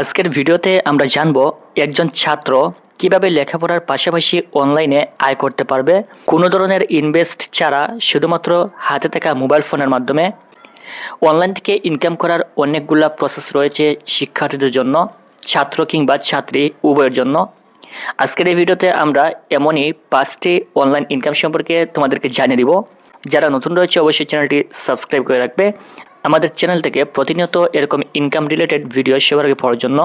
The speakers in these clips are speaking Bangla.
আজকের ভিডিওতে আমরা জানব একজন ছাত্র কীভাবে লেখাপড়ার পাশাপাশি অনলাইনে আয় করতে পারবে, কোনো ধরনের ইনভেস্ট ছাড়া শুধুমাত্র হাতে থাকা মোবাইল ফোনের মাধ্যমে, অনলাইন থেকে ইনকাম করার অনেকগুলা প্রসেস রয়েছে শিক্ষার্থীদের জন্য, ছাত্র কিংবা ছাত্রী উভয়ের জন্য। আজকের এই ভিডিওতে আমরা এমনই পাঁচটি অনলাইন ইনকাম সম্পর্কে তোমাদেরকে জানিয়ে দিব। যারা নতুন রয়েছে, অবশ্যই চ্যানেলটি সাবস্ক্রাইব করে রাখবে। আমাদের চ্যানেল থেকে প্রতিনিয়ত এরকম ইনকাম রিলেটেড ভিডিও সবার আগে পাওয়ার জন্য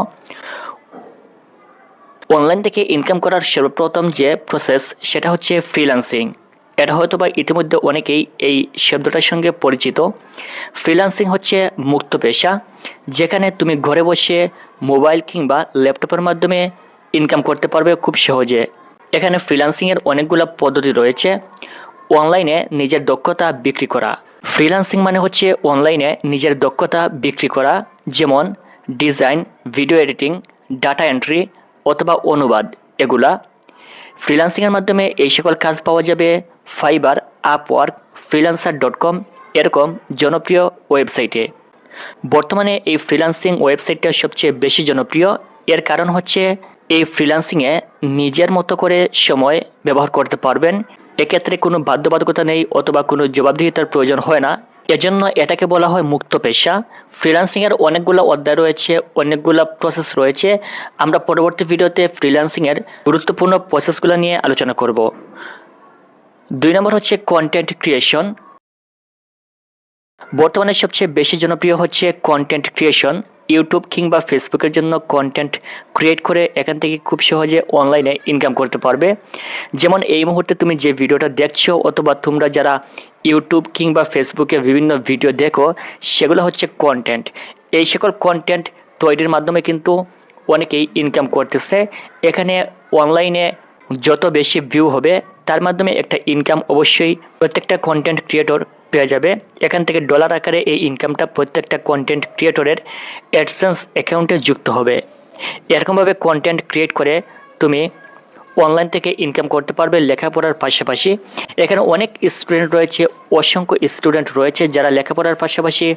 অনলাইন থেকে ইনকাম করার সর্বপ্রথম যে প্রসেস সেটা হচ্ছে ফ্রিল্যান্সিং এটা হয়তো বা ইতিমধ্যে অনেকেই এই শব্দটার সঙ্গে পরিচিত। ফ্রিল্যান্সিং হচ্ছে মুক্ত পেশা, যেখানে তুমি ঘরে বসে মোবাইল কিংবা ল্যাপটপের মাধ্যমে ইনকাম করতে পারবে খুব সহজে। এখানে ফ্রিল্যান্সিংয়ের অনেকগুলো পদ্ধতি রয়েছে। অনলাইনে নিজের দক্ষতা বিক্রি করা ফ্রিল্যান্সিং মানে হচ্ছে অনলাইনে নিজের দক্ষতা বিক্রি করা, যেমন design, video editing, data entry অথবা অনুবাদ, এগুলা। ফ্রিল্যান্সিংয়ের মাধ্যমে এই সকল কাজ পাওয়া যাবে Fiverr Upwork freelancer dot com এরকম জনপ্রিয় ওয়েবসাইটে। বর্তমানে এই ফ্রিল্যান্সিং ওয়েবসাইটটা সবচেয়ে বেশি জনপ্রিয়, এর কারণ হচ্ছে এই ফ্রিল্যান্সিংয়ে নিজের মতো করে সময় ব্যবহার করতে পারবেন এক্ষেত্রে কোনো বাধ্যবাধকতা নেই অথবা কোনো জবাবদিহিতার প্রয়োজন হয় না। এজন্য এটাকে বলা হয় মুক্ত পেশা। ফ্রিল্যান্সিংয়ের অনেকগুলো অধ্যায় রয়েছে, অনেকগুলো প্রসেস রয়েছে। আমরা পরবর্তী ভিডিওতে ফ্রিল্যান্সিংয়ের গুরুত্বপূর্ণ প্রসেসগুলো নিয়ে আলোচনা করব। দুই নম্বর হচ্ছে কন্টেন্ট ক্রিয়েশন বর্তমানে সবচেয়ে বেশি জনপ্রিয় হচ্ছে কন্টেন্ট ক্রিয়েশন ইউটিউব কিংবা ফেসবুকের জন্য কন্টেন্ট ক্রিয়েট করে এখান থেকে খুব সহজে অনলাইনে ইনকাম করতে পারবে। যেমন এই মুহূর্তে তুমি যে ভিডিওটা দেখছ অথবা তোমরা যারা ইউটিউব কিংবা ফেসবুকে বিভিন্ন ভিডিও দেখো, সেগুলো হচ্ছে কন্টেন্ট এই সকল কন্টেন্ট তৈরির মাধ্যমে কিন্তু অনেকেই ইনকাম করতেছে। এখানে অনলাইনে যত বেশি ভিউ হবে, তার মাধ্যমে একটা ইনকাম অবশ্যই প্রত্যেকটা কন্টেন্ট ক্রিয়েটর পেয়ে যাবে। এখান থেকে ডলার আকারে এই ইনকামটা প্রত্যেকটা কন্টেন্ট ক্রিয়েটরের অ্যাডসেন্স অ্যাকাউন্টে যুক্ত হবে। এরকমভাবে কন্টেন্ট ক্রিয়েট করে তুমি অনলাইন থেকে ইনকাম করতে পারবে লেখাপড়ার পাশাপাশি। এখানে অনেক স্টুডেন্ট রয়েছে, অসংখ্য স্টুডেন্ট রয়েছে যারা লেখাপড়ার পাশাপাশি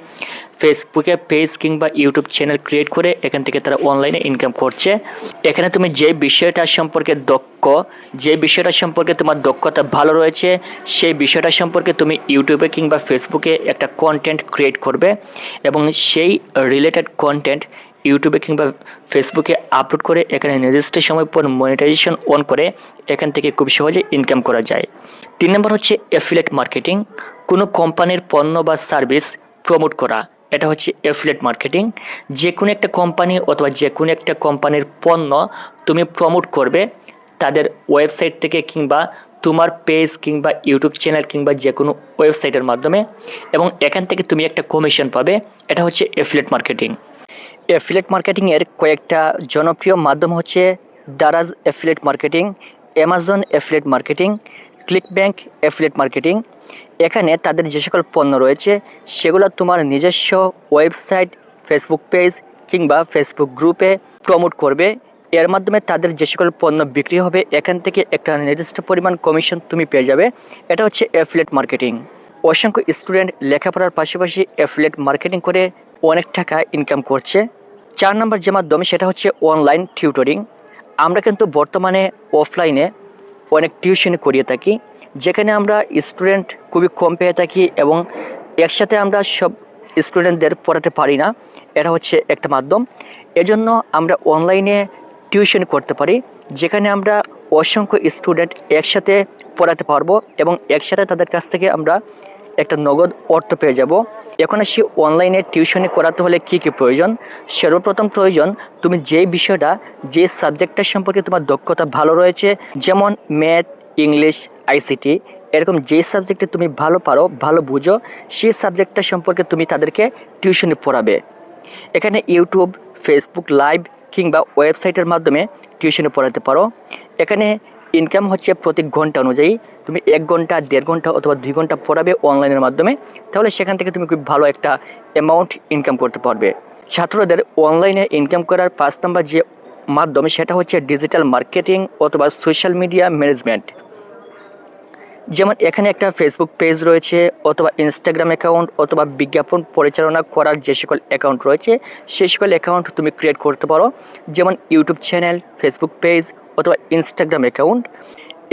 ফেসবুকে পেজ কিংবা ইউটিউব চ্যানেল ক্রিয়েট করে এখান থেকে তারা অনলাইনে ইনকাম করছে। এখানে তুমি যে বিষয়টা সম্পর্কে দক্ষ, যে বিষয়টা সম্পর্কে তোমার দক্ষতা ভালো রয়েছে, সেই বিষয়টা সম্পর্কে তুমি ইউটিউবে কিংবা ফেসবুকে একটা কন্টেন্ট ক্রিয়েট করবে এবং সেই রিলেটেড কন্টেন্ট ইউটিউবে কিংবা ফেসবুকে আপলোড করে এখানে নির্দিষ্ট সময় পর মনিটাইজেশন অন করে এখান থেকে খুব সহজে ইনকাম করা যায়। তিন নম্বর হচ্ছে অ্যাফিলেট মার্কেটিং কোনো কোম্পানির পণ্য বা সার্ভিস প্রমোট করা। এটা হচ্ছে অ্যাফিলেট মার্কেটিং যে কোনো একটা কোম্পানি অথবা যে কোনো একটা কোম্পানির পণ্য তুমি প্রমোট করবে, তাদের ওয়েবসাইট থেকে কিংবা তোমার পেজ কিংবা ইউটিউব চ্যানেল কিংবা যে কোনো ওয়েবসাইটের মাধ্যমে এবং এখান থেকে তুমি একটা কমিশন পাবে। এটা হচ্ছে অ্যাফিলেট মার্কেটিং অ্যাফিলেট মার্কেটিংয়ের কয়েকটা জনপ্রিয় মাধ্যম হচ্ছে Daraz affiliate marketing Amazon affiliate marketing click bank affiliate marketing এখানে তাদের যে সকল পণ্য রয়েছে, সেগুলো তোমার নিজস্ব ওয়েবসাইট ফেসবুক পেজ কিংবা ফেসবুক গ্রুপে প্রমোট করবে। এর মাধ্যমে তাদের যে সকল পণ্য বিক্রি হবে, এখান থেকে একটা নির্দিষ্ট পরিমাণ কমিশন তুমি পেয়ে যাবে। এটা হচ্ছে অ্যাফিলেট মার্কেটিং অসংখ্য স্টুডেন্ট লেখাপড়ার পাশাপাশি অ্যাফিলেট মার্কেটিং করে অনেক টাকা ইনকাম করছে। চার নম্বর যে মাধ্যমে সেটা হচ্ছে অনলাইন টিউটরিং আমরা কিন্তু বর্তমানে অফলাইনে অনেক টিউশন করিয়ে থাকি, যেখানে আমরা স্টুডেন্ট খুবই কম পেয়ে থাকি এবং একসাথে আমরা সব স্টুডেন্টদের পড়াতে পারি না। এটা হচ্ছে একটা মাধ্যম। এজন্য আমরা অনলাইনে টিউশন করতে পারি, যেখানে আমরা অসংখ্য স্টুডেন্ট একসাথে পড়াতে পারব এবং একসাথে তাদের কাছ থেকে আমরা একটা নগদ অর্থ পেয়ে যাব। এখন আসি অনলাইনে টিউশনি করাতে হলে কি কি প্রয়োজন? সর্বপ্রথম প্রয়োজন, তুমি যে বিষয়টা যে সাবজেক্টটা সম্পর্কে তোমার দক্ষতা ভালো রয়েছে, যেমন ম্যাথ ইংলিশ আইসিটি এরকম যে সাবজেক্টে তুমি ভালো পারো, ভালো বুঝো, সেই সাবজেক্টটা সম্পর্কে তুমি তাদেরকে টিউশনি পড়াবে। এখানে ইউটিউব ফেসবুক লাইভ কিংবা ওয়েবসাইটের মাধ্যমে টিউশনি পড়াতে পারো। এখানে ইনকাম হচ্ছে প্রতি ঘণ্টা অনুযায়ী তুমি এক ঘণ্টা, দেড় ঘণ্টা অথবা দুই ঘণ্টা পড়াবে অনলাইনের মাধ্যমে, তাহলে সেখান থেকে তুমি খুব ভালো একটা অ্যামাউন্ট ইনকাম করতে পারবে। ছাত্রদের অনলাইনে ইনকাম করার পাঁচ নম্বর যে মাধ্যম, সেটা হচ্ছে ডিজিটাল মার্কেটিং অথবা সোশ্যাল মিডিয়া ম্যানেজমেন্ট যেমন এখানে একটা ফেসবুক পেজ রয়েছে অথবা ইনস্টাগ্রাম অ্যাকাউন্ট অথবা বিজ্ঞাপন পরিচালনা করার যে সকল অ্যাকাউন্ট রয়েছে সেই সকল অ্যাকাউন্ট তুমি ক্রিয়েট করতে পারো। যেমন ইউটিউব চ্যানেল ফেসবুক পেজ অথবা ইনস্টাগ্রাম অ্যাকাউন্ট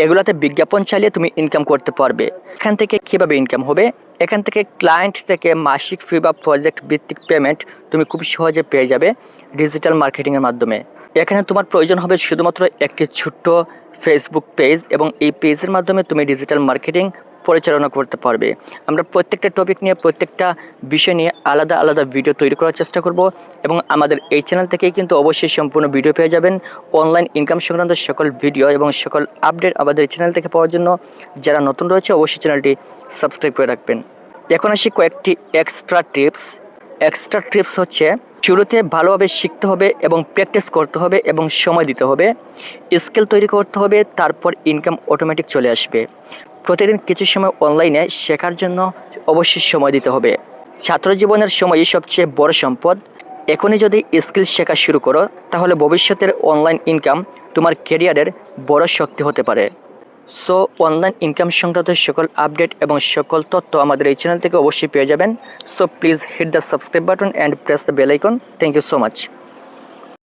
এগুলোতে বিজ্ঞাপন চালিয়ে তুমি ইনকাম করতে পারবে। এখান থেকে কীভাবে ইনকাম হবে? এখান থেকে ক্লায়েন্ট থেকে মাসিক ফি বা প্রজেক্ট ভিত্তিক পেমেন্ট তুমি খুব সহজে পেয়ে যাবে ডিজিটাল মার্কেটিংয়ের মাধ্যমে। এখানে তোমার প্রয়োজন হবে শুধুমাত্র একটি ছোট্ট ফেসবুক পেজ এবং এই পেজের মাধ্যমে তুমি ডিজিটাল মার্কেটিং পরিচালনা করতে পারবে। আমরা প্রত্যেকটা টপিক নিয়ে, প্রত্যেকটা বিষয় নিয়ে আলাদা আলাদা ভিডিও তৈরি করার চেষ্টা করব এবং আমাদের এই চ্যানেল থেকেই কিন্তু অবশ্যই সম্পূর্ণ ভিডিও পেয়ে যাবেন অনলাইন ইনকাম সংক্রান্ত সকল ভিডিও এবং সকল আপডেট আমাদের চ্যানেল থেকে পাওয়ার জন্য। যারা নতুন রয়েছে, অবশ্যই চ্যানেলটি সাবস্ক্রাইব করে রাখবেন। এখন আসি কয়েকটি এক্সট্রা টিপস এক্সট্রা টিপস হচ্ছে শুরুতে ভালোভাবে শিখতে হবে এবং প্র্যাকটিস করতে হবে এবং সময় দিতে হবে। স্কিল তৈরি করতে হবে, তারপর ইনকাম অটোমেটিক চলে আসবে। প্রতিদিন কিছু সময় অনলাইনে শেখার জন্য অবশ্যই সময় দিতে হবে। ছাত্র জীবনের সময়ই সবচেয়ে বড় সম্পদ। এখনই যদি স্কিল শেখা শুরু করো, তাহলে ভবিষ্যতের অনলাইন ইনকাম তোমার ক্যারিয়ারের বড় শক্তি হতে পারে। সো অনলাইন ইনকাম সংক্রান্ত সকল আপডেট এবং সকল তথ্য আমাদের এই চ্যানেল থেকে অবশ্যই পেয়ে যাবেন। So please hit the subscribe button and press the bell icon thank you so much